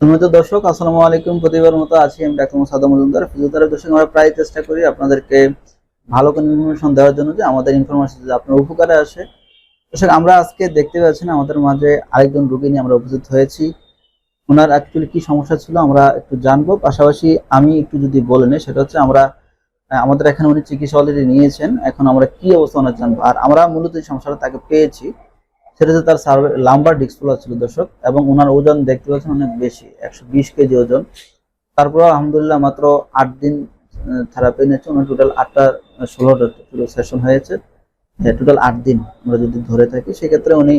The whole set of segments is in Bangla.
সম্মানিত দর্শক, আসসালামু আলাইকুম। প্রতিবার মতো আছি আমি ডাক্তার সাদা মজুমদার। ফিজিওথেরাপি দর্শক আমরা প্রায় চেষ্টা করি আপনাদেরকে ভালো কোনো ইনফরমেশন দেওয়ার জন্য যে আমাদের ইনফরমেশন যে আপনার উপকারে আসে। দর্শক, আমরা আজকে দেখতে পাচ্ছেন আমাদের মাঝে আরেকজন রোগী নিয়ে আমরা উপস্থিত হয়েছি। ওনার অ্যাকচুয়ালি কি সমস্যা ছিল আমরা একটু জানব। পাশাপাশি আমি একটু যদি বলে নিই, সেটা হচ্ছে আমরা আমাদের এখানে উনি চিকিৎসা অলরেডি নিয়েছেন। এখন আমরা কি অবস্থা ওনার জানব। আর আমরা মূলত এই সমস্যাটা তাকে পেয়েছি। সেটা তার সার্ভে লাম্বার ডিসপ্লোলা ছিল দর্শক, এবং ওনার ওজন দেখতে পাচ্ছেন অনেক বেশি, একশো বিশ কেজি ওজন। তারপর আলহামদুলিল্লাহ মাত্র আট দিন থেরাপি নিয়েছে। ওনার টোটাল আটটা ষোলোটা সেশন হয়েছে। টোটাল আট দিন আমরা যদি ধরে থাকি, সেক্ষেত্রে উনি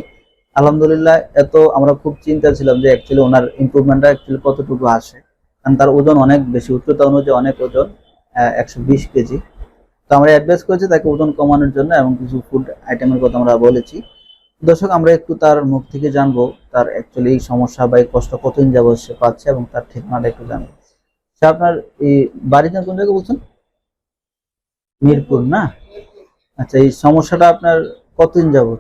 আলহামদুলিল্লাহ এত আমরা খুব চিন্তা ছিলাম যে অ্যাকচুয়ালি ওনার ইমপ্রুভমেন্টটা অ্যাকচুয়ালি কতটুকু আসে। কারণ তার ওজন অনেক বেশি, উচ্চতা অনুযায়ী অনেক ওজন একশো বিশ কেজি। তো আমরা অ্যাডভাইস করেছি তাকে ওজন কমানোর জন্য, এবং কিছু ফুড আইটেমের কথা আমরা বলেছি। দর্শক আমরা একটু তার মুখ থেকে জানব তার অ্যাকচুয়ালি এই সমস্যা বা এই কষ্ট কতদিন যাবত সে পাচ্ছে এবং তার ঠিকানাটা একটু জানব। সে আপনার এই বাড়িতে কোন জায়গায় বলছেন? মিরপুর না? আচ্ছা এই সমস্যাটা আপনার কতদিন যাবত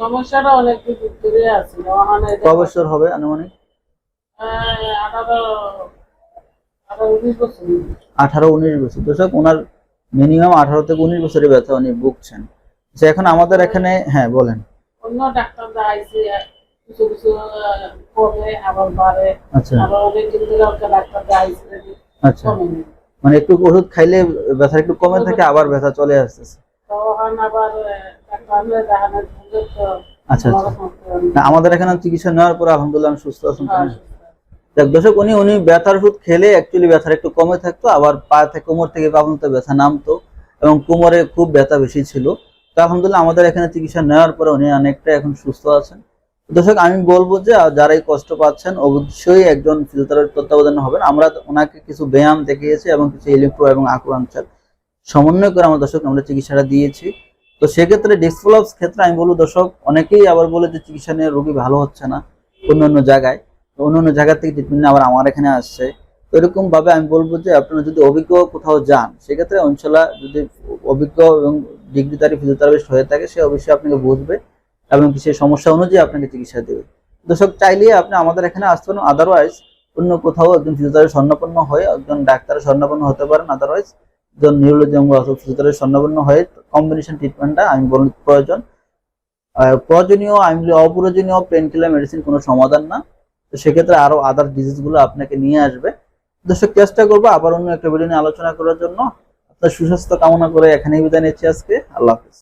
সমস্যাটা অনেক দিন ধরে আছে ক বছর হবে আনুমানিক? আঠারো উনিশ বছর। দর্শক ওনার মিনিমাম আঠারো থেকে উনিশ বছরের ব্যথা উনি ভুগছেন। যে এখন আমাদের এখানে হ্যাঁ বলেন। অন্য ডাক্তার দেখাইছে কিছু কিছু কমে আবার বাড়ে। আচ্ছা। আবার অনেক দিন ধরে ওকে ডাক্তার দেখাইছে আচ্ছা। মানে একটু ওষুধ খাইলে ব্যথা একটু কমে থাকে আবার ব্যথা চলে আসতেছে। আচ্ছা আচ্ছা। আমাদের এখানে চিকিৎসা নেওয়ার পর আলহামদুলিল্লাহ আমি সুস্থ আছেন হ্যাঁ, দেখ দর্শক উনি উনি ব্যথার ওষুধ খেলে অ্যাকচুয়ালি ব্যথার একটু কমে থাকতো আবার পা থেকে কোমর থেকে পা পর্যন্ত ব্যথা নামতো এবং কোমরে খুব ব্যথা বেশি ছিল। তো আলহামদুলিল্লাহ আমাদের এখানে চিকিৎসা নেওয়ার পরে উনি অনেকটা এখন সুস্থ আছেন। দর্শক, আমি বলব যে যারা এই কষ্ট পাচ্ছেন, অবশ্যই একজন ফিজিওথেরাপির তত্ত্বাবধানে হবেন। আমরা ওনাকে কিছু ব্যায়াম দেখিয়েছি এবং কিছু ইলেকট্রো এবং আকুপাঞ্চার সমন্বয় করে আমরা দর্শক, আমরা চিকিৎসাটা দিয়েছি। তো সেক্ষেত্রে ডিসফ্লোপস ক্ষেত্রে আমি বলব দর্শক, অনেকেই আবার বলে যে চিকিৎসা নিয়ে রোগী ভালো হচ্ছে না অন্য অন্য জায়গায়। তো অন্য অন্য জায়গা থেকে ট্রিটমেন্ট আবার আমার এখানে আসছে। তো এরকম ভাবে আমি বলব যে আপনারা যদি অভিজ্ঞ কোথাও যান, সেক্ষেত্রে অঞ্চলা যদি অভিজ্ঞ এবং ডিগ্রিধারী ফিজিওথেরাপিস্ট হয়ে থাকে, সে অবশ্যই আপনাকে বুঝবে এবং সেই সমস্যা অনুযায়ী আপনাকে চিকিৎসা দেবে। দর্শক চাইলে আপনি আমাদের এখানে আসতে পারেন আদারওয়াইজ অন্য কোথাও একজন ফিজিওথেরাপি স্বর্ণাপন্ন হয়ে, একজন ডাক্তারের স্বর্ণপন্ন হতে পারেন আদারওয়াইজ একজন নিউরোলজি এবং ফিজিওথেরাপি স্বর্ণাপন্ন হয়ে কম্বিনেশন ট্রিটমেন্টটা আমি বল প্রয়োজন। প্রয়োজনীয়, আমি বলি অপ্রয়োজনীয় পেন কিলার মেডিসিন কোনো সমাধান না। তো সেক্ষেত্রে আরও আদার ডিজিজগুলো আপনাকে নিয়ে আসবে। দর্শক, চেষ্টা করব আবার অন্য একটা ভিডিও নিয়ে আলোচনা করার জন্য। আপনার সুস্বাস্থ্য কামনা করে এখানেই বিদায় নিচ্ছি আজকে। আল্লাহ হাফিজ।